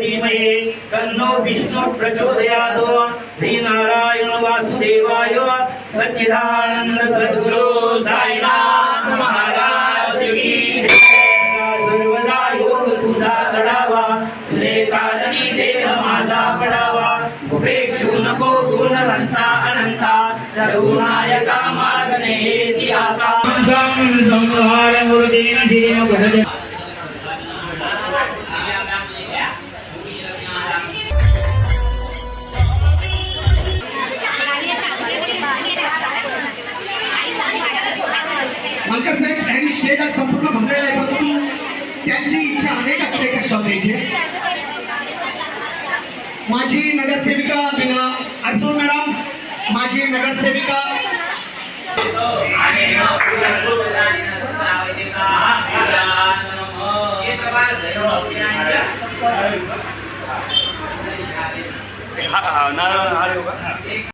धीमहे तन्नो विष्णु प्रचोदयात्। श्रीनारायण वासुदेवाय। सच्चिदानंद सद्गुरु साईनाथ महाराज की सर्वदा योग तुझा घडावा तुझे कारणी देह माझा पडावा। उपेक्षू नको गुणवंता अनंता। रघुनायका मागणे हेची आता। संहार मूर्तीन जीव घडले स्टेज आज संपूर्ण भरलेला आहे. परंतु त्यांची इच्छा अनेक असते कशा द्यायची माझी नगरसेविका बिना असो मॅडम माझी नगरसेविका हा हा नारळ हा